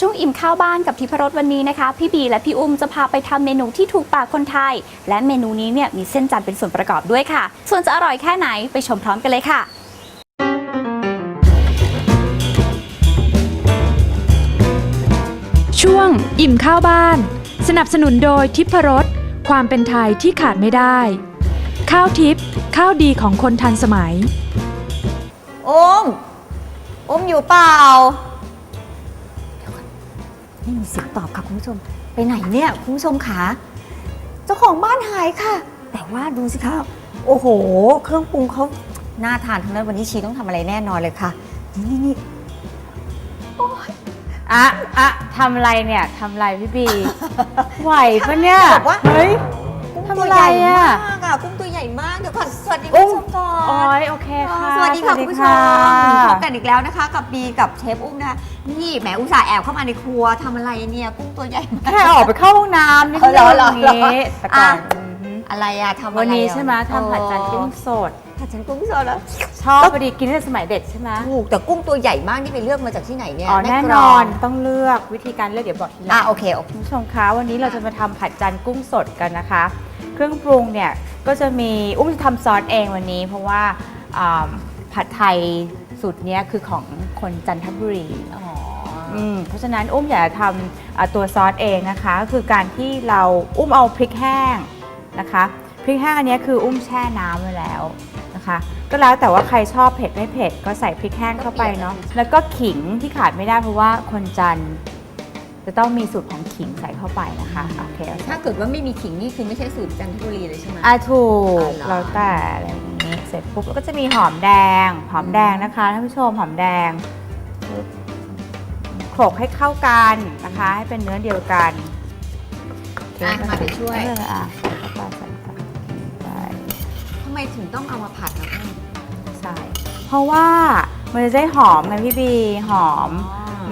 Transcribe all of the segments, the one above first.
ช่วงอิ่มข้าวบ้านกับทิพรสวันนี้นะคะ พี่บีและพี่อุ้มจะพาไปทำเมนูที่ถูกปากคนไทย และเมนูนี้เนี่ยมีเส้นจันทร์เป็นส่วนประกอบด้วยค่ะ ส่วนจะอร่อยแค่ไหนไปชมพร้อมกันเลยค่ะช่วงอิ่มข้าวบ้าน สนับสนุนโดยทิพรสความเป็นไทยที่ขาดไม่ได้ ข้าวทิพย์ข้าวดีของคนทันสมัยอุ้มอุ้มอยู่เปล่าเดี๋ยวก่อน ไม่มีเสียงตอบค่ะคุณผู้ชม ไปไหนเนี่ย คุณผู้ชมขาเจ้าของบ้านหายค่ะ แต่ว่าดูสิคะโอ้โห เครื่องปรุงเขาน่าทานทั้งนั้นวันนี้ชีต้องทำอะไรแน่นอนเลยค่ะ นี่นี่นี่อะอะทำอะไรเนี่ยทำอะไรพี่บี ไหวปะเนี่ยบอกว่า เฮ้ยกุ้ง ทำตัวอะไรใหญ่อะมากอะกุ้งตัวใหญ่มากเดี๋ยวก่อนสวัสดีอุ้คุณมผู้ชมก่อโอ้นยโอเคค่ะสวัสดีค่ะคุณผู้ชมะพบกันอีกแล้วนะคะ กับบีกับเชฟอุ้มนะคะนี่แหมอุตส่าห์แอบเข้ามาในครัวทำอะไรเนี่ยกุ้งตัวใหญ่มาก แค่ออกไปเข้าห้องน้ำนิดเออเหรนึองเหรออย่างนี้เหรอแต่ก่อนอะอือฮึอะไรอะทำอะไรอะวันนี้ใช่ไหมทำผัดจานกุ้งสด ผัดจานกุ้งสดแล้วชอบพอดีกินตั้งแต่สมัยเด็กใช่ไหมถูกแต่กุ้งตัวใหญ่มากนี่ไปเลือกมาจากที่ไหนเนี่ยอ๋อม่แน่กนรองนต้องเลือกวิธีการเลือกเดี๋ยวบอกทีหลัอะงโอเคโอเค คุณผู้ชมคะวันนี้เราจะมาทำผัดจานกุ้งสดกันนะคะ เครื่องปรุงเนี่ยก็จะมีอุ้มจะทำซอสเองวันนี้ เพราะว่าอ่าผัดไทยสูตรเนี้ยคือของคนจันทบุรีอ๋ออืมเพราะฉะนั้นอุ้มอยากจะทำอ่าตัวซอสเองนะคะก็คือการที่เราอุ้มเอาพริกแห้งนะคะพริกแห้งอันเนี้ยคืออุ้มแช่น้ำไว้แล้วนะคะ ก็แล้วแต่ว่าใครชอบเผ็ดไม่เผ็ดก็ใส่พริกแห้งเข้าไปเนาะแล้วก็ขิงที่ขาดไม่ได้เพราะว่าคนจันทร์ จะต้องมีสูตรของขิงใส่เข้าไปนะคะโอเคเอาถ้าเกิดว่าไม่มีขิงนี่คือไม่ใช่สูตรจันทบุรีเลยใช่ไหมอะถูกอ๋อเหรอแล้วแต่อะไรอย่างนี้เสร็จปุ๊บก็จะมีหอมแดง หอมแดงนะคะท่านผู้ชมหอมแดงปึ๊บโขลกให้เข้ากันนะคะ ให้เป็นเนื้อเดียวกันโอเคอะมาเดี๋ยวช่วยเอออะใส่เข้าไปใส่เข้าไปใส่ทำไมถึงต้องเอามาผัดอะอุ้มใส่เพราะว่ามันจะได้หอมไงพี่บีหอม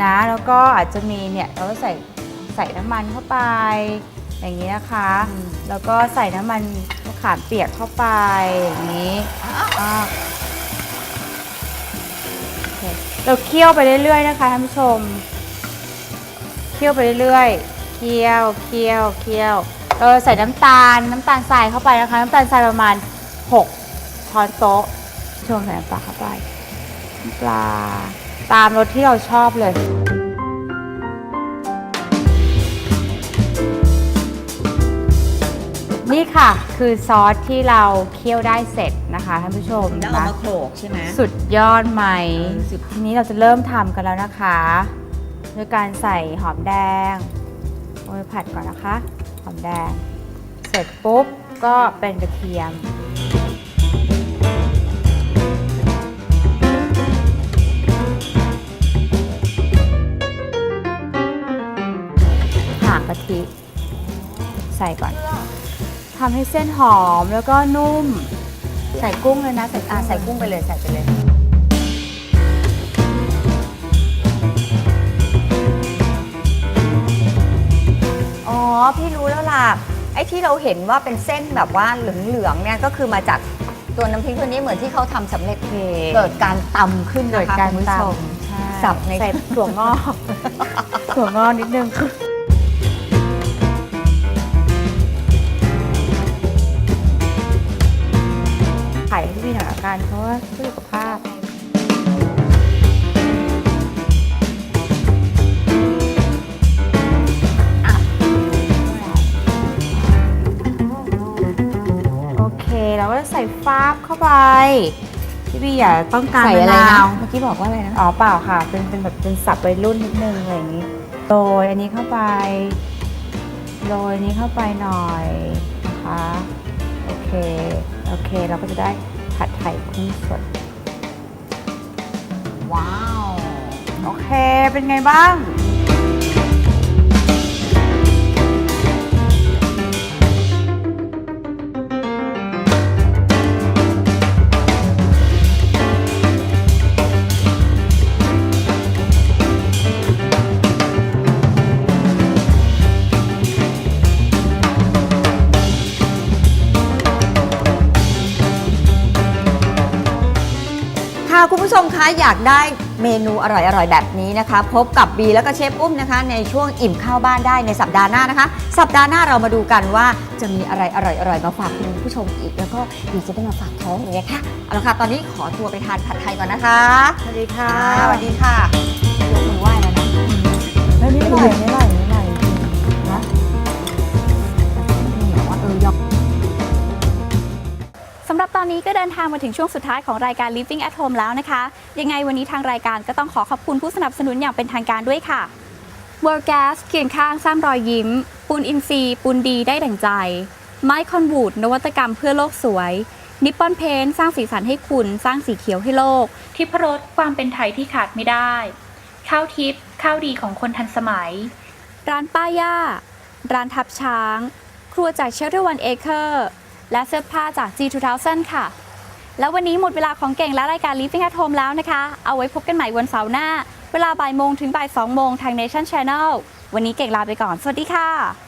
นะแล้วก็อาจจะมีเนี่ยเราก็ใส่ใส่น้ำมันเข้าไป อย่างนี้นะคะ แล้วก็ใส่น้ำมันมะขามเปียกเข้าไปอย่างนี้อ่าโอเคเราเคี่ยวไปเรื่อยๆนะคะท่านผู้ชม เคี่ยวไปเรื่อยๆเคี่ยวเคี่ยวเคี่ยวเออใส่น้ำตาลน้ำตาลทรายเข้าไปนะคะ น้ำตาลทรายประมาณ 6 ช้อนโต๊ะชมใส่น้ำปลาเข้าไปน้ำปลา ตามรสที่เราชอบเลย นี่ค่ะคือซอสที่เราเคี่ยวได้เสร็จนะคะท่านผู้ชมแล้วเอานะมาโขลกใช่ไหม สุดยอดไหมเออสุด ทีนี้เราจะเริ่มทำกันแล้วนะคะด้วยการใส่หอมแดงโอ้ยผัดก่อนนะคะ หอมแดง เสร็จปุ๊บก็เป็นกระเทียม กะทิ ใส่ก่อนทำให้เส้นหอมแล้วก็นุ่ม ใส่กุ้งเลยนะ ใส่อะกุ้งใส่กุ้งไปเลยใส่ไปเลย อ๋อ พี่รู้แล้วล่ะ ไอ้ที่เราเห็นว่าเป็นเส้นแบบว่าเหลืองๆเนี่ยก็คือมาจากตัวน้ำพริกตัวนี้เหมือนที่เขาทำสำเร็จโอเคเกิดการตำขึ้นเกินะดคะการคุณผู้ตชมำใช่สับในใส่ถั่วงอก ถั่วงอกนิดนึง ไข่ที่มีหน่อยละกันเพราะว่าเพื่อสุขภาพโอเคเราก็จะใส่ฟ้าบเข้าไปพี่บีอย่าต้องการใส่อะไรมนะนาวเมื่อกี้บอกว่าอะไรนะอ๋อเปล่าค่ะ เป็นเป็นแบบเป็นสับวัยรุ่นนิดนึงอะไรอย่างนี้โรยอันนี้เข้าไปโรยอันนี้เข้าไปหน่อยนะคะ โอเค โอเค เราก็จะได้ผัดไทยกุ้งสด ว้าว โอเค เป็นไงบ้าง ค่ะคุณผู้ชมคะอยากได้เมนูอร่อยๆ แบบนี้นะคะ พบกับบีแล้วก็เชฟอุ้มนะคะ ในช่วงอิ่มข้าวบ้านได้ในสัปดาห์หน้านะคะ สัปดาห์หน้าเรามาดูกันว่าจะมีอะไรอร่อยๆ มาฝากคุณผู้ชมอีก แล้วก็บีจะได้มาฝากท้องอย่างเงี้ยค่ะเอาละค่ะตอนนี้ขอตัวไปทานผัดไทยก่อนนะคะสวัสดีค่ะสวัสดีค่ะยกมือไหว้แล้วนะแล้วนี่อร่อยนี่อร่อ นนี้ก็เดินทางมาถึงช่วงสุดท้ายของรายการ Living at Home แล้วนะคะ ยังไงวันนี้ทางรายการก็ต้องขอขอบคุณผู้สนับสนุนอย่างเป็นทางการด้วยค่ะ World Gas เคียงข้างสร้างรอยยิ้ม ปูนอินทรีปูนดีได้ดั่งใจ ไม้คอนวูดนวัตกรรมเพื่อโลกสวยนิปปอนเพนสร้างสีสันให้คุณ สร้างสีเขียวให้โลก ทิพรสความเป็นไทยที่ขาดไม่ได้ ข้าวทิพย์ข้าวดีของคนทันสมัย ร้านป้าย่า ร้านทับช้าง ครัวจากเชลเ e อร์วันเอเคอร์ และเสื้อผ้าจาก G2000 ค่ะ แล้ววันนี้หมดเวลาของเก่งและรายการ Living at Home แล้วนะคะ เอาไว้พบกันใหม่วันเสาร์หน้า เวลาบ่ายโมงถึงบ่ายสองโมงทาง Nation Channel วันนี้เก่งลาไปก่อน สวัสดีค่ะ